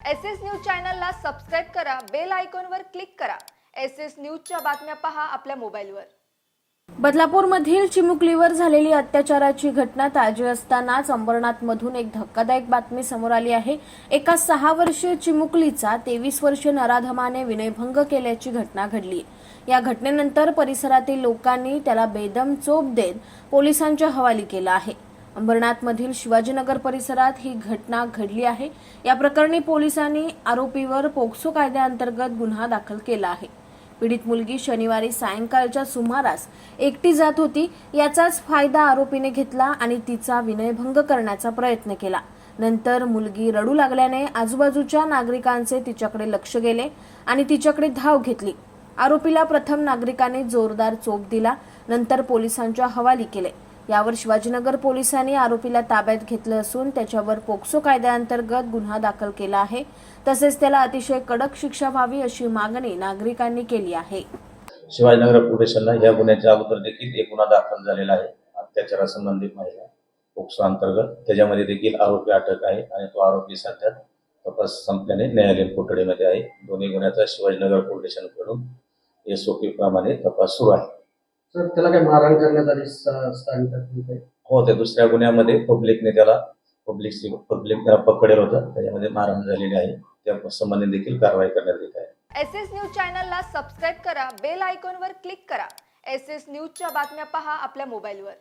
S S news चॅनलला subscribe करा bell आयकॉनवर क्लिक करा. एस एस न्यूजच्या बातम्या पहा आपल्या मोबाईलवर. बदलापूरमधील चिमुकलीवर झालेली अत्याचाराची घटना ताजी असतानाच अंबरनाथमधून एक धक्कादायक बातमी समोर आली आहे. एका सहा वर्षीय चिमुकलीचा तेवीस वर्षीय नराधमाने विनयभंग केल्याची घटना घडली. या घटनेनंतर परिसरातील लोकांनी त्याला बेदम चोप देत पोलिसांच्या हवाली केलं आहे. अंबरनाथमधील शिवाजीनगर परिसरात ही घटना घडली आहे. या प्रकरणी पोलिसांनी आरोपीवर पोक्सो कायद्याअंतर्गत गुन्हा दाखल केला आहे. पीडित मुलगी शनिवारी सायंकाळच्या सुमारास एकटी जात होती याचाच फायदा आरोपीने घेतला आणि तिचा विनयभंग करण्याचा प्रयत्न केला. नंतर मुलगी रडू लागल्याने आजूबाजूच्या नागरिकांचे तिच्याकडे लक्ष गेले आणि तिच्याकडे धाव घेतली. आरोपीला प्रथम नागरिकाने जोरदार चोप दिला नंतर पोलिसांच्या हवाली केले. यावर शिवाजीनगर पोलिसांनी आरोपीला ताब्यात घेतलं असून त्याच्यावर पोक्सो कायद्याअंतर्गत गुन्हा दाखल केला आहे. तसेच त्याला अतिशय कडक शिक्षा व्हावी अशी मागणी नागरिकांनी केली आहे. शिवाजीनगर पोलिसांना या गुन्ह्याच्या अगोदर देखील एक गुन्हा दाखल झालेला आहे. अत्याचारासंबंधित महिला पोक्सो अंतर्गत. त्याच्यामध्ये देखील आरोपी अटक आहे आणि तो आरोपी सध्या तपास संपल्याने न्यायालयीन कोठडीमध्ये आहे. दोन्ही गुन्ह्याचा शिवाजीनगर पोलीस स्टेशनकडून एस ओ पी प्रमाणे तपास सुरू आहे. सर त्याला काय मारहाण करण्यात आली स-? हो त्या दुसऱ्या गुन्ह्यामध्ये पब्लिकने त्याला पब्लिक पब्लिक त्याला पकडेल होतं. त्याच्यामध्ये मारहाण झालेली आहे. त्या संबंधित देखील कारवाई करण्यात येत आहे. एस एस न्यूज चॅनलला सबस्क्राईब करा बेल आयकॉनवर क्लिक करा. एस एस न्यूजच्या बातम्या पहा आपल्या मोबाईलवर.